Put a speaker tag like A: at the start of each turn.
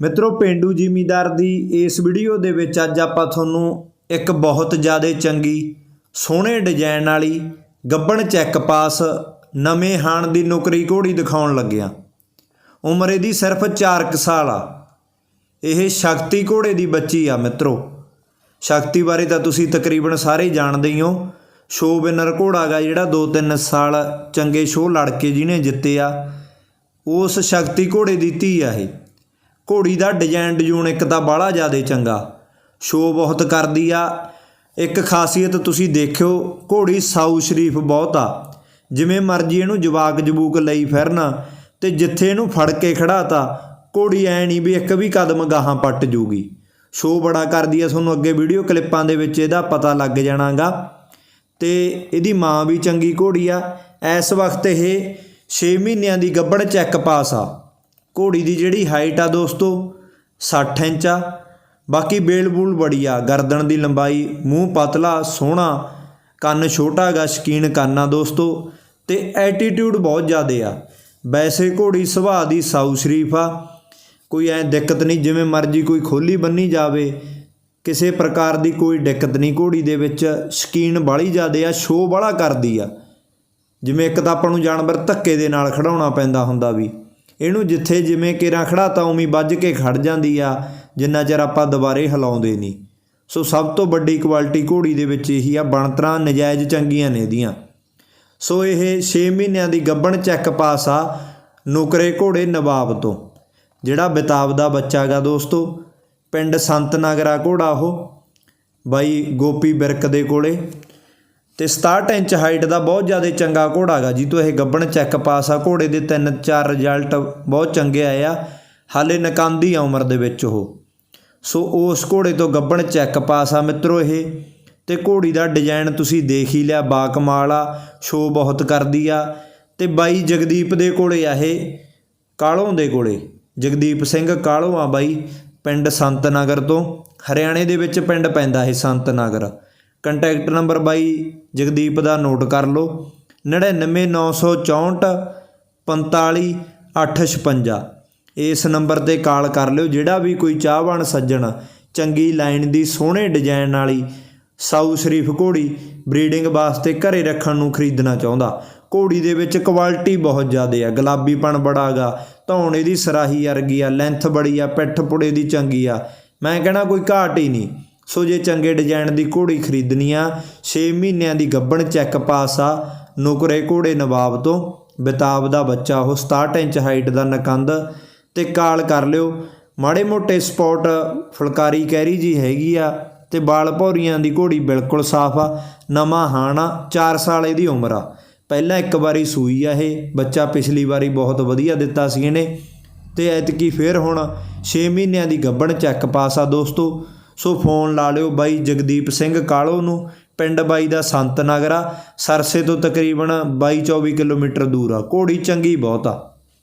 A: ਮਿੱਤਰੋ, ਪਿੰਡੂ ਜ਼ਿਮੀਂਦਾਰ ਦੀ ਇਸ ਵੀਡੀਓ ਦੇ ਵਿੱਚ ਅੱਜ ਆਪਾਂ ਤੁਹਾਨੂੰ ਇੱਕ ਬਹੁਤ ਜ਼ਿਆਦਾ ਚੰਗੀ, ਸੋਹਣੇ ਡਿਜ਼ਾਈਨ ਵਾਲੀ ਗੱਬਣ ਚੈੱਕ ਪਾਸ ਨਵੇਂ ਹਾਣ ਦੀ ਨੌਕਰੀ ਘੋੜੀ ਦਿਖਾਉਣ ਲੱਗਿਆ। ਉਮਰ ਇਹਦੀ ਸਿਰਫ 4 ਸਾਲ ਆ। ਇਹ ਸ਼ਕਤੀ ਘੋੜੇ ਦੀ ਬੱਚੀ ਆ ਮਿੱਤਰੋ। ਸ਼ਕਤੀ ਬਾਰੇ ਤਾਂ ਤੁਸੀਂ ਤਕਰੀਬਨ ਸਾਰੇ ਜਾਣਦੇ ਹੀ ਹੋ। ਸ਼ੋ ਵਿਨਰ ਘੋੜਾ ਗਾ ਜਿਹੜਾ 2-3 ਸਾਲ ਚੰਗੇ ਸ਼ੋਅ ਲੜ ਕੇ ਜਿਹਨੇ ਜਿੱਤੇ ਆ। ਉਸ ਸ਼ਕਤੀ ਘੋੜੇ ਦੀ ਧੀ ਆ ਇਹ। ਘੋੜੀ ਦਾ ਡਿਜ਼ਾਈਨ ਡਿਜ਼ੂਨ ਇੱਕ ਤਾਂ ਬਾਹਲਾ ਜ਼ਿਆਦਾ ਚੰਗਾ। ਸ਼ੋ ਬਹੁਤ ਕਰਦੀ ਆ। ਇੱਕ ਖਾਸੀਅਤ ਤੁਸੀਂ ਦੇਖਿਓ, ਘੋੜੀ ਸਾਊ ਸ਼ਰੀਫ ਬਹੁਤ ਆ। ਜਿਵੇਂ ਮਰਜ਼ੀ ਇਹਨੂੰ ਜਵਾਕ ਜਬੂਕ ਲਈ ਫਿਰਨਾ ਤੇ ਜਿੱਥੇ ਇਹਨੂੰ ਫੜ ਕੇ ਖੜਾਤਾ, ਘੋੜੀ ਐ ਨਹੀਂ ਵੀ ਇੱਕ ਵੀ ਕਦਮ ਗਾਹਾਂ ਪੱਟ ਜੂਗੀ। ਸ਼ੋ ਬੜਾ ਕਰਦੀ ਆ, ਤੁਹਾਨੂੰ ਅੱਗੇ ਵੀਡੀਓ ਕਲਿੱਪਾਂ ਦੇ ਵਿੱਚ ਇਹਦਾ ਪਤਾ ਲੱਗ ਜਾਣਾਗਾ। ਤੇ ਇਹਦੀ ਮਾਂ ਵੀ ਚੰਗੀ ਘੋੜੀ ਆ। ਇਸ ਵਕਤ ਇਹ 6 ਮਹੀਨਿਆਂ ਦੀ ਗੱਬੜ ਚੈੱਕ ਪਾਸ ਆ। ਘੋੜੀ ਦੀ ਜਿਹੜੀ ਹਾਈਟ ਆ ਦੋਸਤੋ 60 ਇੰਚ ਆ। ਬਾਕੀ ਬੇਲ ਬੂਲ ਬੜੀ ਆ, ਗਰਦਨ ਦੀ ਲੰਬਾਈ, ਮੂੰਹ ਪਤਲਾ, ਸੋਹਣਾ, ਕੰਨ ਛੋਟਾ ਗਾ ਸ਼ਕੀਨ ਕੰਨ ਆ ਦੋਸਤੋ, ਤੇ ਐਟੀਟਿਊਡ ਬਹੁਤ ਜ਼ਿਆਦੇ ਆ। ਵੈਸੇ ਘੋੜੀ ਸੁਭਾਅ ਦੀ ਸਾਊ ਸ਼ਰੀਫ ਆ। ਕੋਈ ਐ ਦਿੱਕਤ ਨਹੀਂ, ਜਿਵੇਂ ਮਰਜ਼ੀ ਕੋਈ ਖੋਲੀ ਬੰਨੀ ਜਾਵੇ, ਕਿਸੇ ਪ੍ਰਕਾਰ ਦੀ ਕੋਈ ਦਿੱਕਤ ਨਹੀਂ ਘੋੜੀ ਦੇ ਵਿੱਚ। ਸ਼ਕੀਨ ਬਾਲੀ ਜ਼ਿਆਦੇ ਆ ਸ਼ੋਅ ਬਾਲਾ ਕਰਦੀ ਆ। ਜਿਵੇਂ ਇੱਕ ਤਾਂ ਆਪਾਂ ਨੂੰ ਜਾਨਵਰ ਧੱਕੇ ਦੇ ਨਾਲ ਖੜਾਉਣਾ ਪੈਂਦਾ ਹੁੰਦਾ ਵੀ। ਇਹਨੂੰ ਜਿੱਥੇ ਜਿਵੇਂ ਕੇਰਾਂ ਖੜਾਤਾ ਉਵੇਂ ਵੱਜ ਕੇ ਖੜ ਜਾਂਦੀ ਆ, ਜਿੰਨਾ ਚਿਰ ਆਪਾਂ ਦੁਬਾਰੇ ਹਿਲਾਉਂਦੇ ਨਹੀਂ। ਸੋ ਸਭ ਤੋਂ ਵੱਡੀ ਕੁਆਲਿਟੀ ਘੋੜੀ ਦੇ ਵਿੱਚ ਇਹੀ ਆ, ਬਣਤਰਾਂ ਨਜਾਇਜ਼ ਚੰਗੀਆਂ ਨੇ ਇਹਦੀਆਂ। ਸੋ ਇਹ 6 ਮਹੀਨਿਆਂ ਦੀ ਗੱਬਣ ਚੈੱਕ ਪਾਸ ਆ ਨੁਕਰੇ ਘੋੜੇ ਨਵਾਬ ਤੋਂ, ਜਿਹੜਾ ਬਿਤਾਬ ਦਾ ਬੱਚਾ ਗਾ ਦੋਸਤੋ। ਪਿੰਡ ਸੰਤ ਨਗਰਾ ਘੋੜਾ ਉਹ, ਬਾਈ ਗੋਪੀ ਬਿਰਕ ਦੇ ਕੋਲੇ। ਤੇ 67 ਇੰਚ ਹਾਈਟ ਦਾ ਬਹੁਤ ਜ਼ਿਆਦਾ ਚੰਗਾ ਘੋੜਾ ਗਾ ਜੀ। ਤੋਂ ਇਹ ਗੱਬਣ ਚੈੱਕ ਪਾਸ ਆ ਘੋੜੇ ਦੇ ਤਿੰਨ ਚਾਰ ਰਿਜ਼ਲਟ ਬਹੁਤ ਚੰਗੇ ਆਏ ਆ। ਹਾਲੇ ਨਕਾਂਦੀ ਆ ਉਮਰ ਦੇ ਵਿੱਚ ਉਹ। ਸੋ ਉਸ ਘੋੜੇ ਤੋਂ ਗੱਬਣ ਚੈੱਕ ਪਾਸ ਆ ਮਿੱਤਰੋ ਇਹ। ਤੇ ਘੋੜੀ ਦਾ ਡਿਜ਼ਾਈਨ ਤੁਸੀਂ ਦੇਖ ਹੀ ਲਿਆ ਬਾ ਕਮਾਲ ਆ ਸ਼ੋ ਬਹੁਤ ਕਰਦੀ ਆ। ਤੇ ਬਾਈ ਜਗਦੀਪ ਦੇ ਕੋਲੇ ਆ ਇਹ, ਕਾਲੋਂ ਦੇ ਕੋਲੇ। ਜਗਦੀਪ ਸਿੰਘ ਕਾਲੋਂ ਆ ਬਾਈ, ਪਿੰਡ ਸੰਤ ਨਗਰ ਤੋਂ। ਹਰਿਆਣੇ ਦੇ ਵਿੱਚ ਪਿੰਡ ਪੈਂਦਾ ਇਹ ਸੰਤ ਨਗਰ ਕੰਟੈਕਟ ਨੰਬਰ ਬਾਈ ਜਗਦੀਪ ਦਾ ਨੋਟ ਕਰ ਲਓ। 99964 45856 ਇਸ ਨੰਬਰ ਤੇ ਕਾਲ ਕਰ ਲਿਓ, ਜਿਹੜਾ ਵੀ ਕੋਈ ਚਾਹਵਾਨ ਸੱਜਣ, ਚੰਗੀ ਲਾਈਨ ਦੀ ਸੋਹਣੇ ਡਿਜ਼ਾਈਨ ਵਾਲੀ ਸਾਊ ਸ਼ਰੀਫ ਘੋੜੀ ਬਰੀਡਿੰਗ ਵਾਸਤੇ ਘਰੇ ਰੱਖਣ ਨੂੰ ਖਰੀਦਣਾ ਚਾਹੁੰਦਾ। ਘੋੜੀ ਦੇ ਵਿੱਚ ਕੁਆਲਿਟੀ ਬਹੁਤ ਜ਼ਿਆਦਾ ਆ, ਗੁਲਾਬੀਪਣ ਬੜਾ ਗਾ, ਧੌਣ ਇਹਦੀ ਸਰਾਹੀ ਵਰਗੀ ਆ, ਲੈਂਥ ਬੜੀ ਆ, ਪਿੱਠ ਪੁੜੇ ਦੀ ਚੰਗੀ ਆ। ਮੈਂ ਕਹਿਣਾ ਕੋਈ ਘਾਟ ਹੀ ਨਹੀਂ। ਸੋ ਜੇ ਚੰਗੇ ਡਿਜ਼ਾਈਨ ਦੀ ਘੋੜੀ ਖਰੀਦਣੀ ਆ 6 ਮਹੀਨਿਆਂ ਦੀ ਗੱਬਣ ਚੈੱਕ ਪਾਸ ਆ। ਨੁਕਰੇ ਘੋੜੇ ਨਵਾਬ ਤੋਂ। ਬਿਤਾਬ ਦਾ ਬੱਚਾ, ਉਹ 67 ਇੰਚ ਹਾਈਟ ਦਾ ਨਕੰਦ ਤੇ ਕਾਲ ਕਰ ਲਿਓ। ਮਾੜੇ ਮੋਟੇ ਸਪੌਟ ਫੁਲਕਾਰੀ ਕੈਰੀ ਜੀ ਹੈਗੀ ਆ ਤੇ ਬਾਲ ਭੌਰੀਆਂ ਦੀ ਘੋੜੀ ਬਿਲਕੁਲ ਸਾਫ਼ ਆ। ਨਵਾਂ ਹਾਣਾ 4 ਸਾਲ ਇਹਦੀ ਉਮਰ ਆ। ਪਹਿਲਾਂ ਇੱਕ ਵਾਰੀ ਸੂਈ ਆ ਇਹ। ਬੱਚਾ ਪਿਛਲੀ ਵਾਰੀ ਬਹੁਤ ਵਧੀਆ ਦਿੱਤਾ ਸੀ ਇਹਨੇ। ਤੇ ਐਤਕੀ ਫੇਰ ਹੁਣ 6 ਮਹੀਨਿਆਂ ਦੀ ਗੱਬਣ ਚੈੱਕ ਪਾਸ ਆ ਦੋਸਤੋ। ਸੋ ਫੋਨ ਲਾ ਲਿਓ ਬਾਈ ਜਗਦੀਪ ਸਿੰਘ ਕਾਲੋ ਨੂੰ, ਪਿੰਡ ਬਾਈ ਦਾ ਸੰਤ ਨਗਰ ਆ ਸਰਸੇ ਤੋਂ ਤਕਰੀਬਨ 22 24 ਕਿਲੋਮੀਟਰ ਦੂਰ ਆ। ਘੋੜੀ ਚੰਗੀ ਬਹੁਤ ਆ।